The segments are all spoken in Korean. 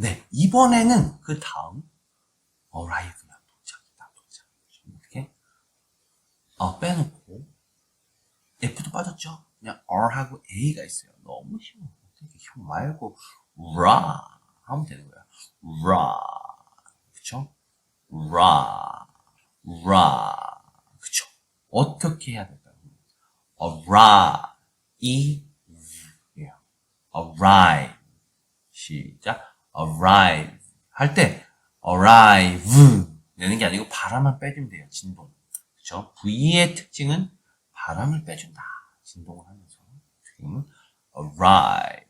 네, 이번에는 그 다음 arrive나 도착이다, 도착. 이렇게 어, 빼놓고 F도 빠졌죠? 그냥 R하고 A가 있어요. 너무 쉬워. 어떻게 형 말고 ra 하면 되는 거야. ra 그쵸? ra 그쵸? 어떻게 해야 될까요? arrive 예요. arrive 시작 arrive 할 때 arrive 내는 게 아니고 바람만 빼주면 돼요. 진동. 그쵸? V의 특징은 바람을 빼준다. 진동을 하면서. 지금은 arrive.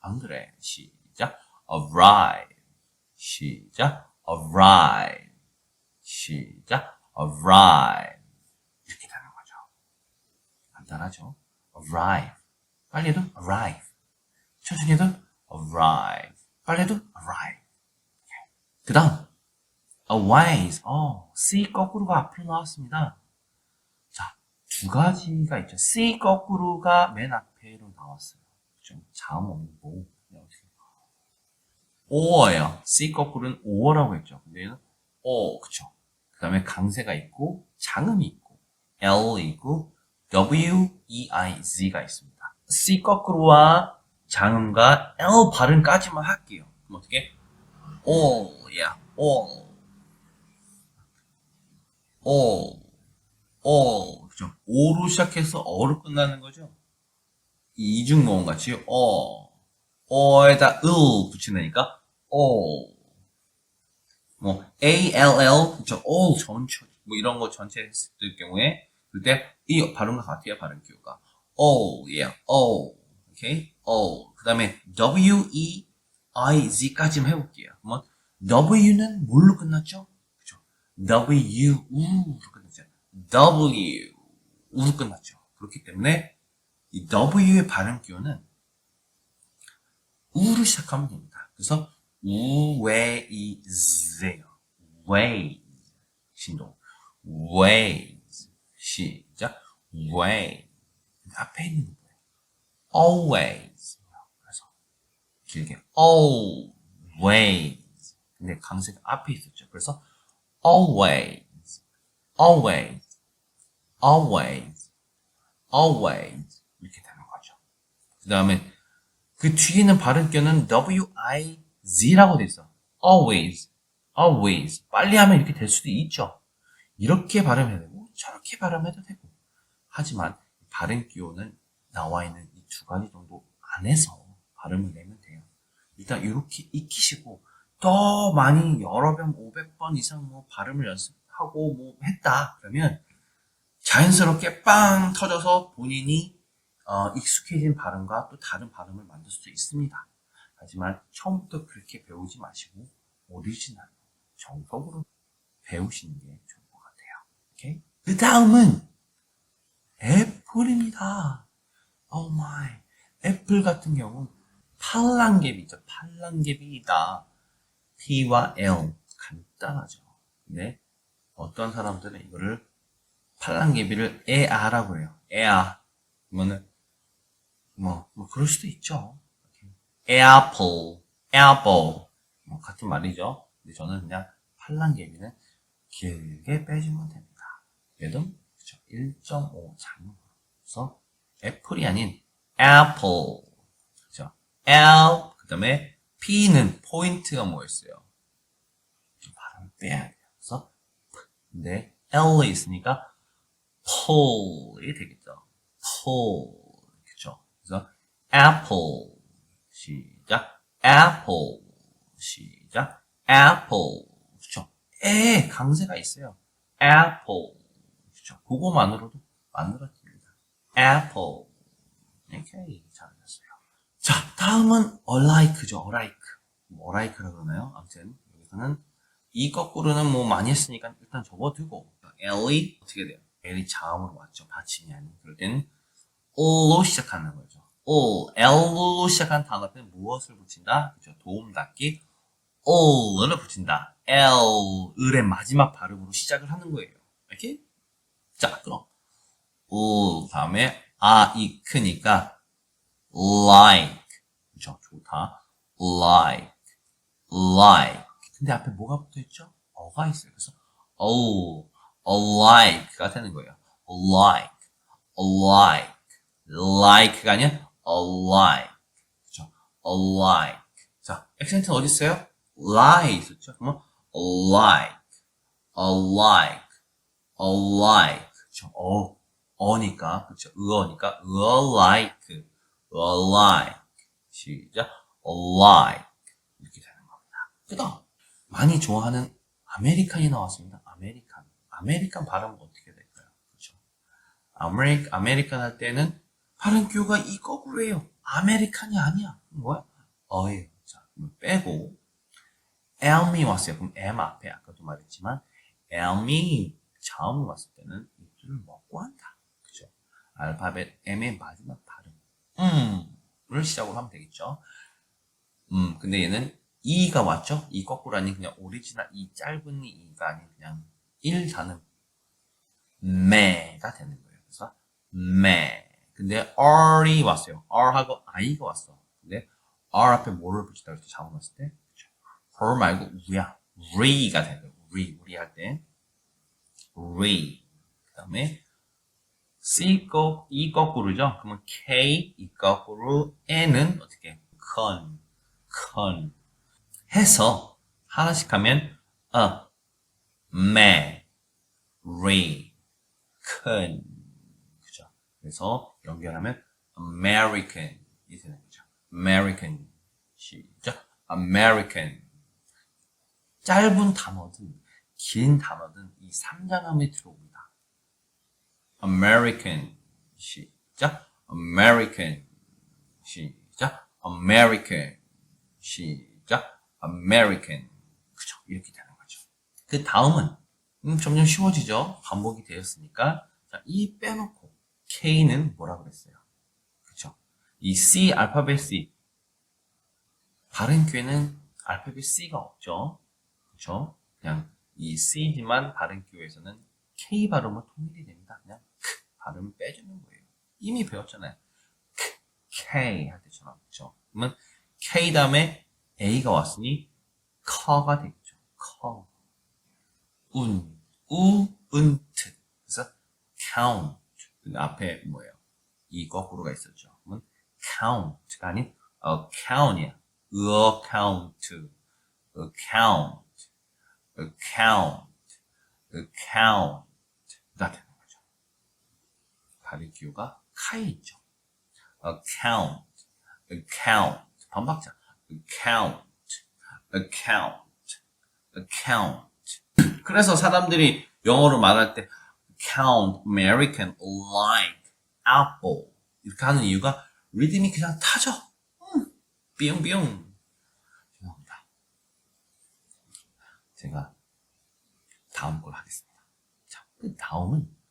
안 그래. 시작. arrive. 시작. arrive. 시작. arrive. 이렇게 되는 거죠. 간단하죠? arrive. 빨리 해도 arrive. 천천히 해도 arrive. 해도 arrive. 그 다음, aways. 어, C 거꾸로가 앞으로 나왔습니다. 자, 두 가지가 있죠. C 거꾸로가 맨 앞에로 나왔어요. 좀 자음 없는 뭐. 오어예요. C 거꾸로는 오어라고 했죠. 근데 얘는 오, 그쵸. 그 다음에 강세가 있고, 장음이 있고, L 있고, W, E, I, Z가 있습니다. C 거꾸로와 장음과 L 발음까지만 할게요. 그럼 어떻게? all, yeah, all, all, all, 그죠? 오로 시작해서 어로 끝나는 거죠? 이중 모음 같이 어, 어에다 을 붙이니까 all, 뭐 A, L, L, 그죠? all 전체, 뭐 이런 거 전체 했을 경우에 그때 이 발음과 같아요, 발음 기호가. all, yeah, all, 오케이, all. 그 다음에 W, E, I, Z까지만 해볼게요. 그러면 W는 뭘로 끝났죠? 그죠? W, U로 끝났죠. W, U로 끝났죠. 그렇기 때문에 이 W의 발음 기호는 우로 시작하면 됩니다. 그래서 ways예요. ways 신동 ways 시작 way 앞에 있는. Always 그래서 길게 always 근데 강세가 앞에 있었죠. 그래서 always always always always 이렇게 되는 거죠. 그 다음에 그 뒤에 있는 발음견은 W-I-Z라고 돼 있어. always, always. 빨리 하면 이렇게 될 수도 있죠. 이렇게 발음해야 되고, 저렇게 발음해도 되고. 하지만 발음 기호는 나와 있는 이 두 가지 정도 안에서 발음을 내면 돼요. 일단 이렇게 익히시고, 더 많이 여러 번, 500번 이상 뭐 발음을 연습하고 뭐 했다. 그러면 자연스럽게 빵 터져서 본인이 어, 익숙해진 발음과 또 다른 발음을 만들 수도 있습니다. 하지만 처음부터 그렇게 배우지 마시고 오리지널 정석으로 배우시는 게 좋을 것 같아요. 오케이? 그 다음은 애플입니다. 오 마이. 애플 같은 경우 팔랑개비죠. 팔랑개비이다. T와 L 간단하죠. 근데 어떤 사람들은 이거를 팔랑개비를 에아라고 해요. 에아. 그러면은 뭐, 뭐, 그럴 수도 있죠. apple, apple. 뭐, 같은 말이죠. 근데 저는 그냥 팔랑개비는 길게 빼주면 됩니다. 얘도, 그쵸. 1.5 장으로. 그래서, 애플이 아닌 apple. 그쵸. L, 그 다음에 P는 포인트가 뭐였어요? 좀 발음 빼야 돼요. 그래서, 근데 L이 있으니까, pull이 되겠죠. pull. 그래서 apple 시작 apple 시작 apple 그렇죠 에 강세가 있어요 apple 그렇죠 그거만으로도 만들어집니다 apple 오케이 잘하셨어요 자 다음은 alike죠 alike 뭐 alike라고 그러나요 아무튼 여기서는 이 거꾸로는 뭐 많이 했으니까 일단 접어두고 L이 어떻게 돼요 L이 자음으로 왔죠 받침이 아닌 그럴 때는 all로 시작하는 거죠. all, l로 시작한 단어 앞에 무엇을 붙인다? 그죠? 도움 닫기 all을 붙인다. l, 을의 마지막 발음으로 시작을 하는 거예요. 이렇게? 자, 그럼 all 다음에 아, 이 크니까 like 그죠? 좋다. like, like. 근데 앞에 뭐가 붙어 있죠? 어가 있어요. 그래서 oh, like가 되는 거예요. like, like, like가 아니라 like. 그죠? like. 자, 액센트는 어디 있어요? lie 있었죠? 그러면 like, like, like. 그죠? 어, 어니까, 그죠? 의어니까, like, like. 시작. like. 이렇게 되는 겁니다. 그 다음, 많이 좋아하는 아메리칸이 나왔습니다. 아메리칸. 아메리칸 발음은 어떻게 될까요? 그렇죠. 아메리, 아메리칸 할 때는 발음 교가 이 거꾸로 해요. 아메리칸이 아니야. 뭐야? 어예요. 자, 그럼 빼고 엘미 왔어요. 그럼 M 앞에 아까도 말했지만 엘미 처음 왔을 때는 입술을 먹고 한다. 알파벳 M의 마지막 발음 음을 시작으로 하면 되겠죠. 음, 근데 얘는 이가 왔죠? 이 거꾸로 아닌 그냥 오리지널 이 짧은 이가 아닌 그냥 1단은 매가 되는 거예요. 그래서 매. 근데 R이 왔어요. R하고 I가 왔어. 근데 R 앞에 뭐를 붙이다 이렇게 잡아놨을 때 R 말고 우야. Re가 되는 거예요. Re. 우리 할 때. Re. 그 다음에 C 거, E 거꾸로죠? 그러면 K, E 거꾸로, N은 어떻게? con. 해서 하나씩 하면 어, 매, 리, 큰 그죠? 그래서 연결하면 American 이 되는 거죠. American 시작. American 짧은 단어든 긴 단어든 이 3장함에 들어옵니다. American 시작. American 시작. American 시작. American. 그죠? 이렇게 되는 거죠. 그 다음은 음, 점점 쉬워지죠. 반복이 되었으니까 자, 이 빼놓고 K는 뭐라 그랬어요? 그죠? 이 C 알파벳 C 발음 기회는 알파벳 C가 없죠. 그죠? 그냥 이 C지만 발음 기회에서는 K 발음은 통일이 됩니다. 그냥 크 발음 빼주는 거예요. 이미 배웠잖아요. 크, K 할 때처럼 그죠? 그러면 K 다음에 A가 왔으니 커가 되겠죠. 커. 운, 우, 은 트. 그래서 count. 그 앞에 뭐예요? 이 거꾸로가 있었죠. 그러면 count가 아닌 account이야. account, account, account, account가 되 기호가 카에 있죠. account, account. 반박자. account, account, account. 그래서 사람들이 영어로 말할 때 count, American, like, apple 이렇게 하는 이유가 리듬이 그냥 타죠. 음, 삐용삐용. 죄송합니다. 제가 다음 걸 하겠습니다. 자, 그 다음은